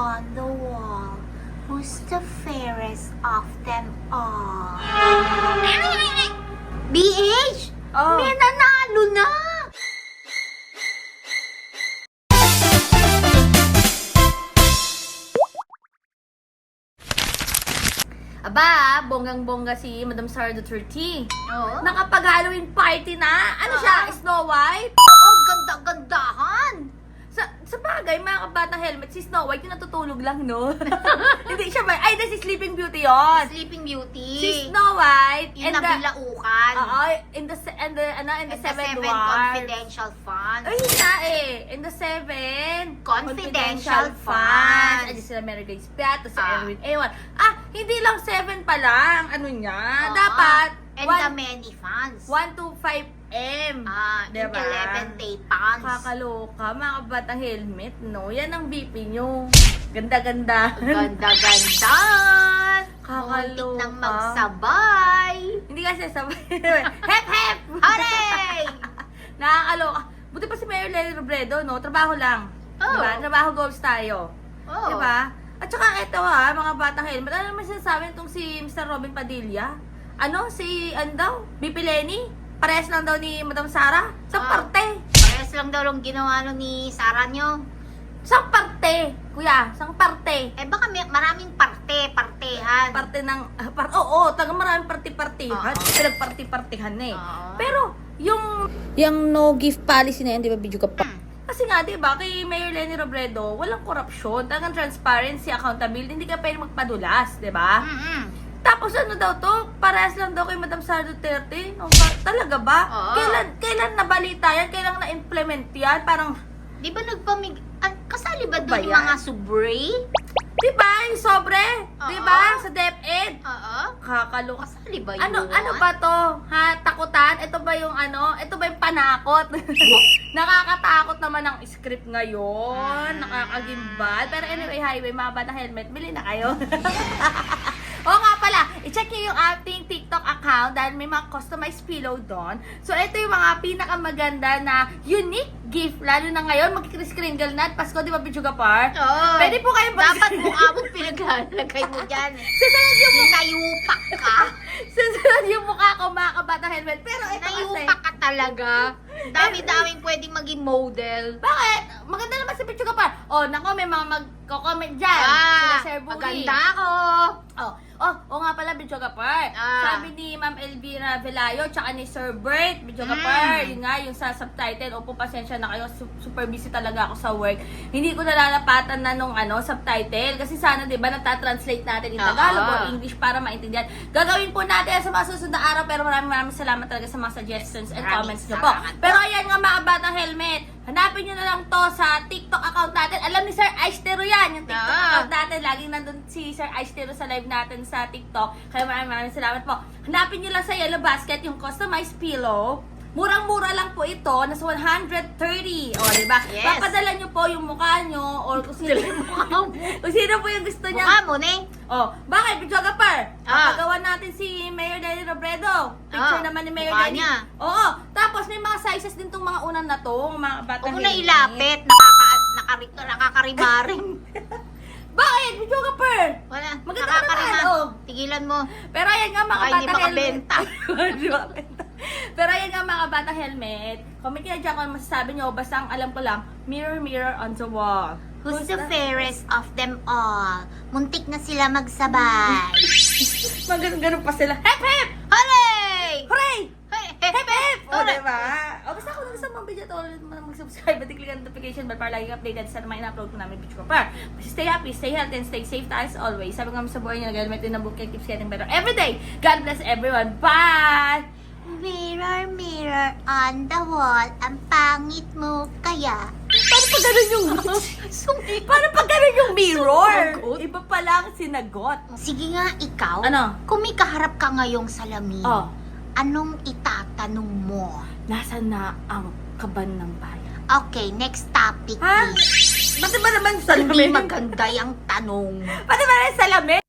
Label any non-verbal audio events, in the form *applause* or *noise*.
on the wall. Who's the fairest of them all? *laughs* BH! Oh. May nanalo na! Aba, bonggang-bongga si Madam Sara Duterte. Oo. Nakapag-Halloween party na. Ano Ah. siya? Snow White? Oo, ganda-gandahan! Sa, sa bagay, mga kabatang helmet, si Snow White yung natutulog lang, no? *laughs* Hindi siya ba? Ay, na si Sleeping Beauty yon. Sleeping Beauty. Si Snow White Yung the... nabilaukan. Oo, in the, and the, ano, in the, And the seven, Seven dwarfs. Confidential Funds. Ay, nga eh. In the seven Confidential funds. funds. Ay, sila Mary Grace Piat, si Ah. Erwin Ewan. Ah, hindi lang seven pa lang. Ano niya? Oo. Dapat, And one, the many funds. 1 to 5 M. Ah, Diba? yung 11 day funds. Kakaloka, mga kabatang helmet, no? Yan ang BP nyo. Ganda-ganda. Ganda-ganda! Kakaloka. Nang magsabay! Hindi kasi sabay. *laughs* hep, hep! Hooray! *laughs* Nakakaloka. Buti pa si Mayor Lenny Robredo, no? Trabaho lang. Oo. Diba? Trabaho goals tayo. Oh. Diba? At saka ito ha, mga batang helmet. Ano naman sinasabi itong si Mr. Robin Padilla? Ano? Si, ano daw? BP Lenny? Parehas lang daw ni Madam Sara? Sa Ah. parte. Parehas lang daw yung ginawa no ni Sarah nyo. Sa parte. Kuya, sa parte. Eh baka may, maraming parte, partehan. Parte ng, ah, par, oo, taga maraming parti-partihan. Oo. Pinagparti-partihan na eh. Oo. Pero, yung, yung no gift policy na yan, di ba, video ka pa? Hmm. Kasi nga, di ba, kay Mayor Lenny Robredo, walang korupsyon, talagang transparency, accountability, hindi ka pwede magpadulas, di ba? Mm-mm. Tapos ano daw to? Parehas lang daw kay Madam Sara Duterte? Ba, talaga ba? Oo. Kailan, kailan nabalita yan? Kailan na-implement yan? Parang, Di ba nagpamig... Ah, kasali ba Ano doon yung yan? mga sobre? di ba, yung sobre? Di Oo. ba? Sa DepEd? Oo. Kakaloka. Kasali ba yun? Ano, ano ba to? Ha? Takutan? Ito ba yung ano? Ito ba yung panakot? *laughs* Nakakatakot naman ang script ngayon. Mm. Nakakagimbal. Pero anyway, highway, mga bata helmet, bili na kayo. *laughs* I-check nyo yung ating TikTok account dahil may mga customized pillow doon. So, ito yung mga pinakamaganda na unique gift. Lalo na ngayon, magkikris-kringle na at Pasko, di ba, Bichuga Par? Oo. Pwede po kayo mag- Dapat mukha mo pinaglalagay mo dyan. *laughs* Susunod yung mukha. Nayupak ka. *laughs* Susunod yung mukha ko, mga kabata helmet. Pero ito kasi... Nayupak ka talaga. Dami-daming *laughs* pwedeng maging model. Bakit? Maganda naman sa picture ka pa. Oh, nako, may mga magko-comment dyan. Sila Ah, Sir Buri. maganda ako. Oh, oh, oh nga pala, Bidyo Kapar. Ah. Sabi ni Ma'am Elvira Velayo, tsaka ni Sir Bert, Bidyo Mm. Kapar, yun nga, yung sa subtitle, opo, pasensya na kayo, su- super busy talaga ako sa work. Hindi ko nalalapatan na nung ano, subtitle, kasi sana, di ba, natatranslate natin in. Tagalog or English para maintindihan. Gagawin po natin sa mga susunod na araw, pero maraming maraming salamat talaga sa mga suggestions and Maraming comments nyo po. Pero ayan nga mga batang helmet, hanapin nyo na lang to sa TikTok. Alam ni Sir Aistero yan, yung TikTok Ah. account natin. Laging nandun si Sir Aistero sa live natin sa TikTok. Kaya maraming maraming salamat po. Hanapin nyo lang sa Yellow Basket yung customized pillow. Murang-mura lang po ito. Nasa 130. O, di ba? Yes. Papadala nyo po yung mukha nyo or kung sino. Kung sino po yung gusto niya. Mukha mo, ne? Oh, bakit? Pichoga par. Ah. Papagawa natin si Mayor Denny Robredo. Picture Ah, naman ni Mayor mukha Denny. niya. Oo. Tapos may mga sizes din tong mga unan na to, mga bata Huwag mo na ilapit. Nakaka, nakari, nakakarimaring. *laughs* Bakit? Pichoga par. Wala. Maganda Nakakarima. naman, oh. Tigilan mo. Pero ayan nga mga Baka hindi bata makabenta. *laughs* Hindi makabenta. Pero ayan nga mga bata helmet. Comment nyo dyan kung masasabi nyo. Basta ang alam ko lang, mirror, mirror on the wall. Who's the fairest of them all? Muntik na sila magsabay. *laughs* Maganon-ganon pa sila. Hep, hep! Hooray! Hooray! Hep, hep! O, Hooray! diba? Gusto mong video mo na mag-subscribe at i-click ang notification bell para lagi updated sa mga in-upload ko namin video ko pa. Stay happy, stay healthy, and stay safe as always. Sabi nga sa buhay niyo, nag-helmet din na book keeps getting better every day. God bless everyone. Bye! Mirror, mirror on the wall, ang pangit mo kaya. Paano pag ganun yung... *laughs* *laughs* Paano pag ganun yung mirror? Iba pa lang sinagot. Sige nga, ikaw. Ano? Kung may kaharap ka ngayong salamin, Oh, anong itatanong mo? nasa na ang kaban ng bayan? Okay, next topic Ha? Ba't ba naman Hindi salamin? maganda yung tanong. Pati ba rin salamin?